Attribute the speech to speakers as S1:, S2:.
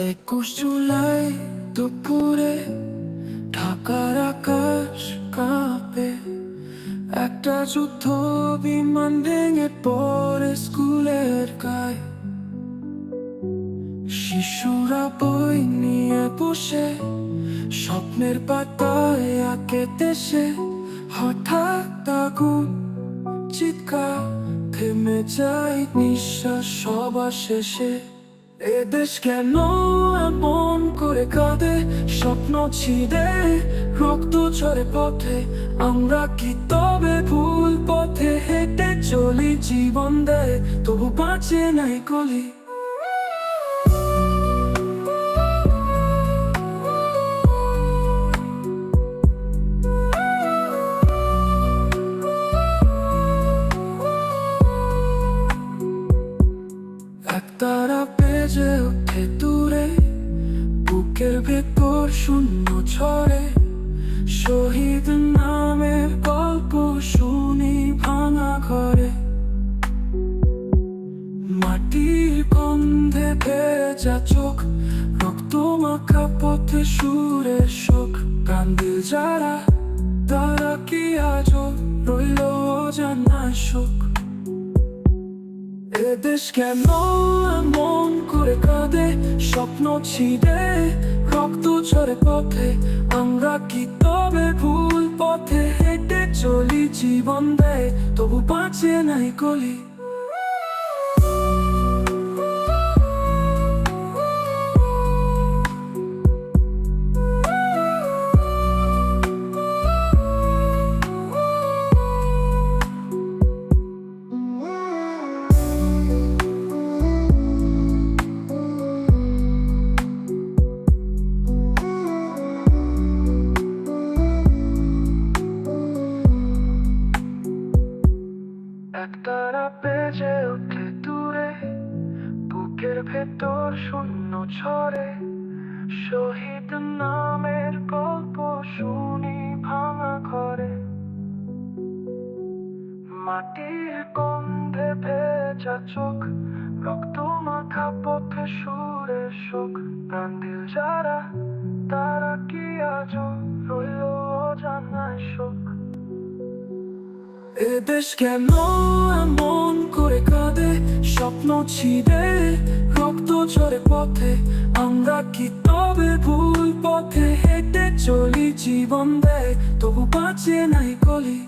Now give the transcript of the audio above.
S1: একুশ জুলাই দুপুরে ঢাকার আকাশ কাঁপে। একটা যুদ্ধ বিমান ভেঙে পড়ে স্কুলের গায়ে। শিশুরা বই নিয়ে বসে, স্বপ্নের পাতায় আঁকে দেশে। হঠাৎ আগুন, চিৎকার, থেমে যায় নিঃশ্বাস, সবার শেষে। এ দেশ কেন এমন করে কাঁদে? স্বপ্ন ছিঁড়ে, রক্ত ঝরে পথে। আমরা কি তবে ভুল পথে হেঁটে চলি? জীবন দেয়, তবু বাঁচে নাই কলি। একতারা বুকের ভেতর শূন্য ছড়ে। শহীদ নামের গল্প শুনি ভাঙা ঘরে। মাটির গন্ধে ভেজা চোখ, রক্ত মাখা পথে সুরের শোক। কান্দিল যারা, তারা কি আজও রইল অজানা শোক? এদেশ কেন মন করে কাঁদে, স্বপ্ন ছিঁড়ে, রক্ত ঝরে পথে। আমরা কি তবে ভুল পথে হেঁটে চলি? জীবন দেয়, তবু বাঁচে নাই কলি বেজে ওঠে দূরে, বুকের ভেতর শূন্য ছড়ে। শহীদ নামের গল্প শুনি ভাঙা ঘরে। মাটির গন্ধে ভেজা চোখ, রক্ত মাখা পথে সুরে শোক। কান্দিল যারা, তারা কি আজও রইল অজানায় শোক? এদেশ কেন এমন করে কাঁদে, স্বপ্ন ছিঁড়ে, রক্ত ঝরে পথে। আমরা কি তবে ভুল পথে হেঁটে চলি, জীবন দেয়, তবু বাঁচে নাই কলি